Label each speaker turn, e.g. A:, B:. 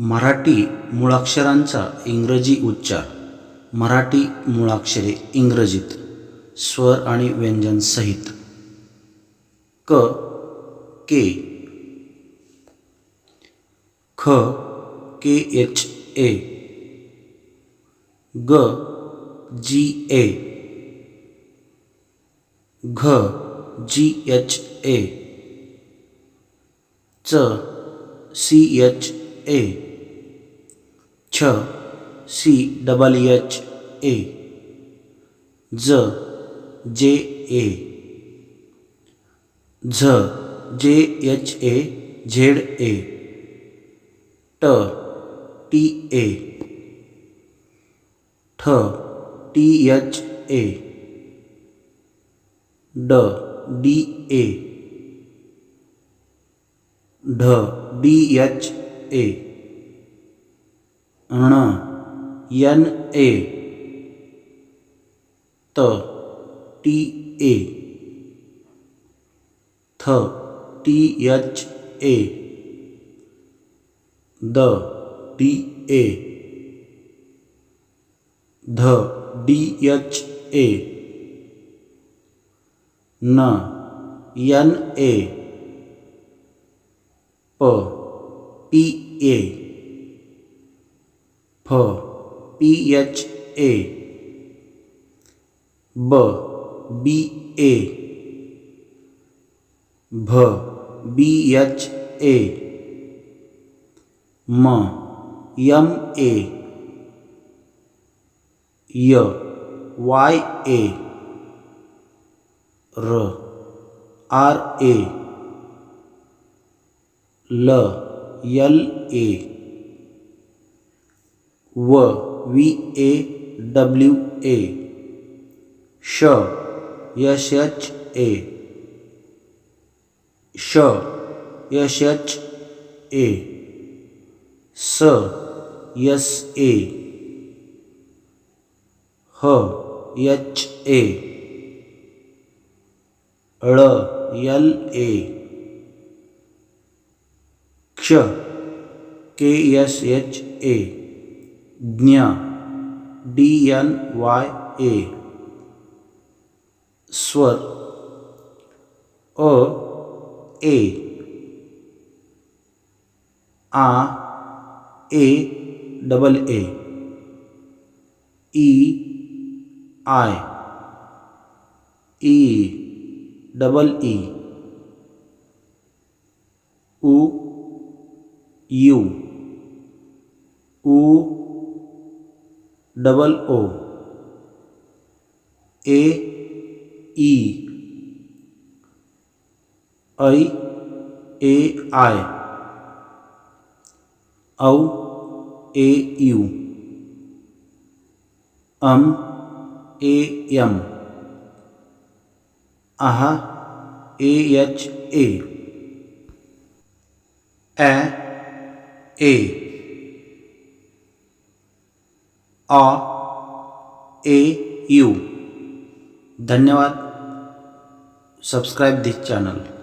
A: मराठी मुळाक्षरांचा इंग्रजी उच्चार. मराठी मुळाक्षरे इंग्रजीत स्वर आणि व्यंजन सहित. क के ख के एच ए. ग जी ए. घ जी एच ए. च सी एच ए. छ सी डबल एच ए ज जे ए झ जे एच ए झेड ए ट टी ए ठ टी एच ए ड डी ए ढ डी एच ए ण एन ए त टी ए थ टी एच ए द डी ए ध डी एच ए न एन ए प पी ए फ, पी एच ए। ब, बी ए। भ, बी एच ए। म यम ए। य वाय ए। र, आर ए। ल यल ए। व वी ए डब्ल्यू ए श, यश एच ए श, यश एच ए स यस ए ह एच ए ळ, यल ए क्ष, के एस एच ए ज्ञ डी एन वाई ए स्वर, अ, ए, आ, ए, डबल ए, ई, आय, ई, डबल ई, उ, यू, उ डबल ओ, ए, ई ऐ ए आय औ, ए, यू, अम, ए, यम आहा A, H, A A A uh A U. धन्यवाद। Subscribe this channel.